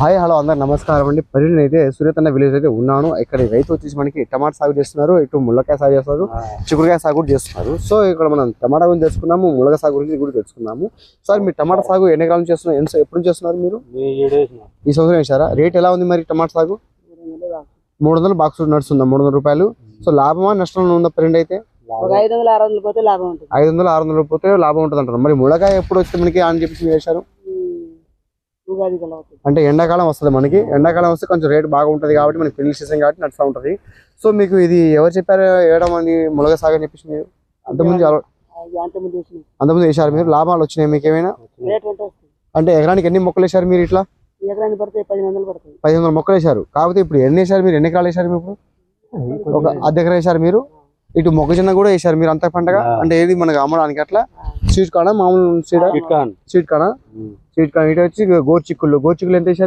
Hi hello అందరు నమస్కారం అండి. పరిణి అయితే సూర్యతన్న విలేజ్ అయితే ఉన్నాను. ఇక్కడ రైతు వచ్చేసి మనకి టమాటా సాగు చేస్తున్నారు. ఇటు ముళ్ళకాయ సాగు చేస్తారు చిక్కుడుకాయ సాగు కూడా చేస్తున్నారు. సో ఇక్కడ మనం టమాటా గురించి తెలుసుకున్నాము ముళ్ళకాయ సాగు గురించి కూడా తెలుసుకున్నాము సార్ మీరు టమాటా సాగు ఎన్ని ఎకరాలు చేస్తున్నారు? ఎంత ఎప్పుడు నుంచి చేస్తున్నారు మీరు? ఈ సంవత్సరం వేసారా రేట్ ఎలా ఉంది మరి టమాటా సాగు? మూడు వందలు బాక్స్ నడుస్తుందా? మూడు వందల రూపాయలు. సో లాభమా నష్టం ఉందా ప్రింట్ అయితే? ఐదు వందల ఆరు వందలు పోతే లాభం ఉంటుంది. ఐదు వందలు ఆరు వందలు పోతే లాభం ఉంటుంది అంటారు మరి ముళ్ళకాయ ఎప్పుడు వస్తే మనకి అని చెప్పేసి మీరు వేశారు? అంటే ఎండాకాలం వస్తుంది మనకి. ఎండాకాలం వస్తే కొంచెం రేట్ బాగా ఉంటుంది కాబట్టి మనకి పెళ్ళి సీజన్ కాబట్టి నడుస్తూ ఉంటుంది. సో మీకు ఇది ఎవరు చెప్పారు? వేయడం అని ములగ సాగు అని చెప్పేసి మీరు? అంతకుముందు అంతకుముందు వేశారు మీరు. లాభాలు వచ్చినాయి మీకు ఏమైనా? అంటే ఎకరానికి ఎన్ని మొక్కలు వేశారు మీరు ఇట్లా? ఎకరానికి పడితే పది వందలు మొక్కలు వేశారు. కాకపోతే ఇప్పుడు ఎన్ని వేశారు మీరు? ఎన్ని ఎకరాలు మీరు ఇప్పుడు? ఒక అర్ధ ఎకరం వేశారు మీరు? ఇటు మొక్కజొన్న కూడా వేశారు మీరు అంత పంటగా అంటే ఏది మనకు అమ్మడానికి అట్లా? స్వీట్ కానా మామూలు సీడ్ స్వీట్ కానా స్వీట్ కానా ఇటు వచ్చి గోరు చిక్కుళ్ళు గోరు చిక్కులు ఎంత